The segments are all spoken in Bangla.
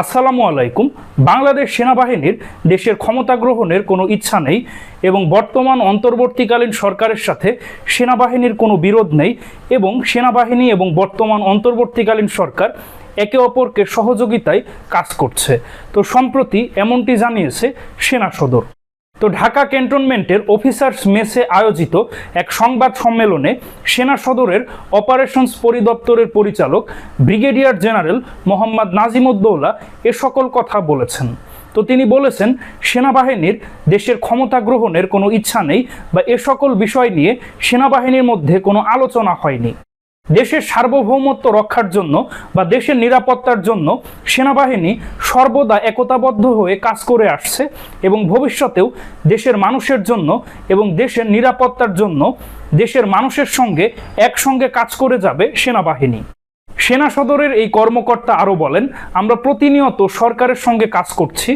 আসসালামু আলাইকুম। বাংলাদেশ সেনাবাহিনীর দেশের ক্ষমতা গ্রহণের কোনো ইচ্ছা নেই এবং বর্তমান অন্তর্বর্তীকালীন সরকারের সাথে সেনাবাহিনীর কোনো বিরোধ নেই এবং সেনাবাহিনী এবং বর্তমান অন্তর্বর্তীকালীন সরকার একে অপরকে সহযোগিতায় কাজ করছে। তো সম্প্রতি এমনটি জানিয়েছে সেনা সদর। তো ঢাকা ক্যান্টনমেন্টের অফিসার্স মেসে আয়োজিত এক সংবাদ সম্মেলনে সেনা সদরের অপারেশনস পরিদপ্তরের পরিচালক ব্রিগেডিয়ার জেনারেল মোহাম্মদ নাজিমুদ্দৌলা এ সকল কথা বলেছেন। তো তিনি বলেছেন, সেনাবাহিনীর দেশের ক্ষমতা গ্রহণের কোনো ইচ্ছা নেই বা এ সকল বিষয় নিয়ে সেনাবাহিনীর মধ্যে কোনো আলোচনা হয়নি। দেশের সার্বভৌমত্ব রক্ষার জন্য বা দেশের নিরাপত্তার জন্য সেনাবাহিনী সর্বদা একতাবদ্ধ হয়ে কাজ করে আসছে এবং ভবিষ্যতেও দেশের মানুষের জন্য এবং দেশের নিরাপত্তার জন্য দেশের মানুষের সঙ্গে একসঙ্গে কাজ করে যাবে সেনাবাহিনী। সেনা সদরের এই কর্মকর্তা আরও বলেন, আমরা প্রতিনিয়ত সরকারের সঙ্গে কাজ করছি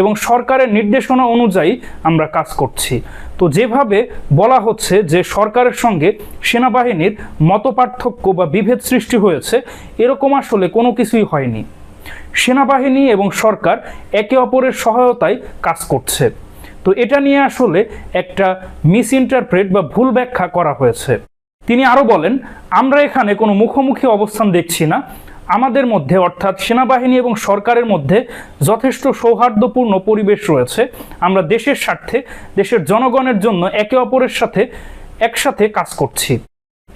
এবং সরকারের নির্দেশনা অনুযায়ী আমরা কাজ করছি। তো যেভাবে বলা হচ্ছে যে সরকারের সঙ্গে সেনাবাহিনীর মতপার্থক্য বা বিভেদ সৃষ্টি হয়েছে, এরকম আসলে কোনো কিছুই হয়নি। সেনাবাহিনী এবং সরকার একে অপরের সহায়তায় কাজ করছে। তো এটা নিয়ে আসলে একটা মিস ইন্টারপ্রেট বা ভুল ব্যাখ্যা করা হয়েছে। তিনি আরও বলেন, আমরা এখানে কোনো মুখোমুখি অবস্থান দেখছি না। আমাদের মধ্যে, অর্থাৎ সেনাবাহিনী এবং সরকারের মধ্যে যথেষ্ট সৌহার্দ্যপূর্ণ পরিবেশ রয়েছে। আমরা দেশের স্বার্থে, দেশের জনগণের জন্য একে অপরের সাথে একসাথে কাজ করছি।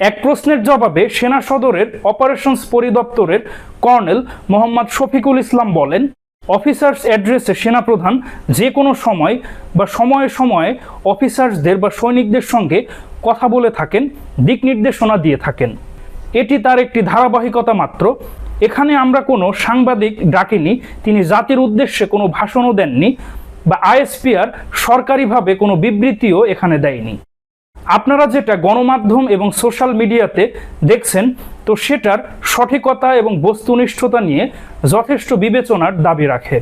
এক প্রশ্নের জবাবে সেনা সদরের অপারেশনস পরিদপ্তরের কর্নেল মোহাম্মদ শফিকুল ইসলাম বলেন অফিসার্স অ্যাড্রেসে সেনাপ্রধান যে কোনো সময় বা সময়ে সময়ে অফিসার্সদের বা সৈনিকদের সঙ্গে কথা বলে থাকেন, দিক নির্দেশনা দিয়ে থাকেন। এটি তার একটি ধারাবাহিকতা মাত্র। এখানে আমরা কোনো সাংবাদিক ডাকিনি, তিনি জাতির উদ্দেশ্যে কোনো ভাষণও দেননি বা আইএসপিআর সরকারিভাবে কোনো বিবৃতিও এখানে দেয়নি। আপনারা যেটা গণমাধ্যম এবং সোশ্যাল মিডিয়াতে দেখছেন, তো সেটার সঠিকতা এবং বস্তুনিষ্ঠতা নিয়ে যথেষ্ট বিবেচনার দাবি রাখে।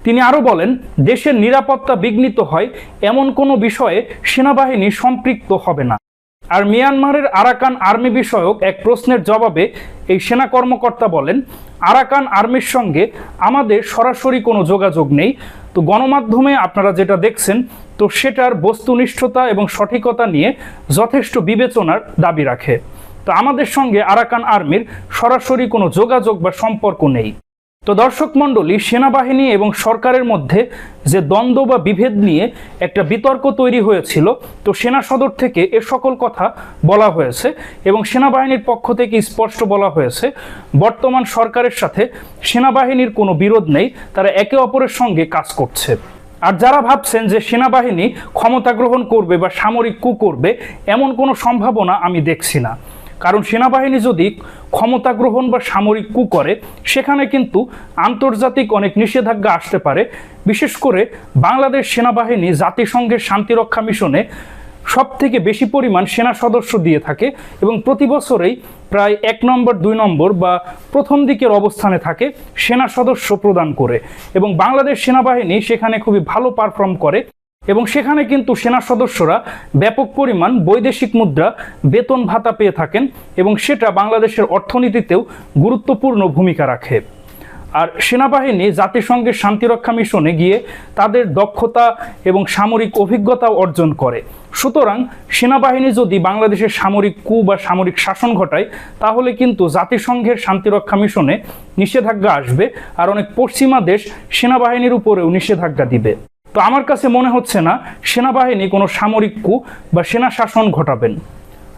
তিনি আরও বলেন, দেশের নিরাপত্তা বিঘ্নিত হয় এমন কোনো বিষয়ে সেনাবাহিনী সম্পৃক্ত হবে না। আর মিয়ানমারের আরাকান আর্মি বিষয়ক এক প্রশ্নের জবাবে এই সেনা কর্মকর্তা বলেন, আরাকান আর্মির সঙ্গে আমাদের সরাসরি কোনো যোগাযোগ নেই। তো গণমাধ্যমে আপনারা যেটা দেখছেন, তো সেটার বস্তুনিষ্ঠতা এবং সঠিকতা নিয়ে যথেষ্ট বিবেচনার দাবি রাখে। তো আমাদের সঙ্গে আরাকান আর্মির সরাসরি কোনো যোগাযোগ বা সম্পর্ক নেই। তো দর্শক মণ্ডলী, সেনাবাহিনী এবং সরকারের মধ্যে যে দ্বন্দ্ব বা বিভেদ নিয়ে একটা বিতর্ক তৈরি হয়েছিল, তো সেনা সদর থেকে এ সকল কথা বলা হয়েছে এবং সেনাবাহিনীর পক্ষ থেকে স্পষ্ট বলা হয়েছে, বর্তমান সরকারের সাথে সেনাবাহিনীর কোনো বিরোধ নেই, তারা একে অপরের সঙ্গে কাজ করছে। আর যারা ভাবছেন যে সেনাবাহিনী ক্ষমতা গ্রহণ করবে বা সামরিক কু করবে, এমন কোনো সম্ভাবনা আমি দেখছি না। কারণ সেনাবাহিনী যদি ক্ষমতা গ্রহণ বা সামরিক কু করে, সেখানে কিন্তু আন্তর্জাতিক অনেক নিষেধাজ্ঞা আসতে পারে। বিশেষ করে বাংলাদেশ সেনাবাহিনী জাতিসংঘের শান্তিরক্ষা মিশনে সব থেকে বেশি পরিমাণ সেনা সদস্য দিয়ে থাকে এবং প্রতি বছরেই প্রায় এক নম্বর, দুই নম্বর বা প্রথম দিকের অবস্থানে থাকে সেনা সদস্য প্রদান করে। এবং বাংলাদেশ সেনাবাহিনী সেখানে খুবই ভালো পারফর্ম করে। এবং সেখানে কিন্তু সেনা সদস্যরা ব্যাপক পরিমাণ বৈদেশিক মুদ্রা, বেতন ভাতা পেয়ে থাকেন এবং সেটা বাংলাদেশের অর্থনীতিতেও গুরুত্বপূর্ণ ভূমিকা রাখে। আর সেনাবাহিনী জাতিসংঘের শান্তিরক্ষা মিশনে গিয়ে তাদের দক্ষতা এবং সামরিক অভিজ্ঞতা অর্জন করে। সুতরাং সেনাবাহিনী যদি বাংলাদেশের সামরিক কু বা সামরিক শাসন ঘটায়, তাহলে কিন্তু জাতিসংঘের শান্তিরক্ষা মিশনে নিষেধাজ্ঞা আসবে আর অনেক পশ্চিমা দেশ সেনাবাহিনীর উপরেও নিষেধাজ্ঞা দিবে। তো আমার কাছে মনে হচ্ছে না সেনাবাহিনী কোনো সামরিক কু বা সেনা শাসন ঘটাবেন।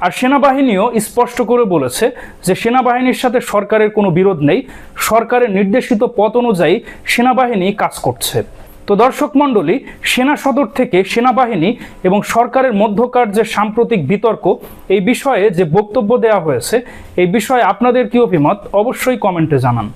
আর সেনাবাহিনীও স্পষ্ট করে বলেছে যে সেনাবাহিনীর সাথে সরকারের কোনো বিরোধ নেই। সরকারের নির্দেশিত পথ অনুযায়ী সেনাবাহিনী কাজ করছে। তো দর্শক মণ্ডলী, সেনা সদর থেকে সেনাবাহিনী এবং সরকারের মধ্যকার যে সাম্প্রতিক বিতর্ক, এই বিষয়ে যে বক্তব্য দেওয়া হয়েছে, এই বিষয়ে আপনাদের কি অভিমত? অবশ্যই কমেন্টে জানান।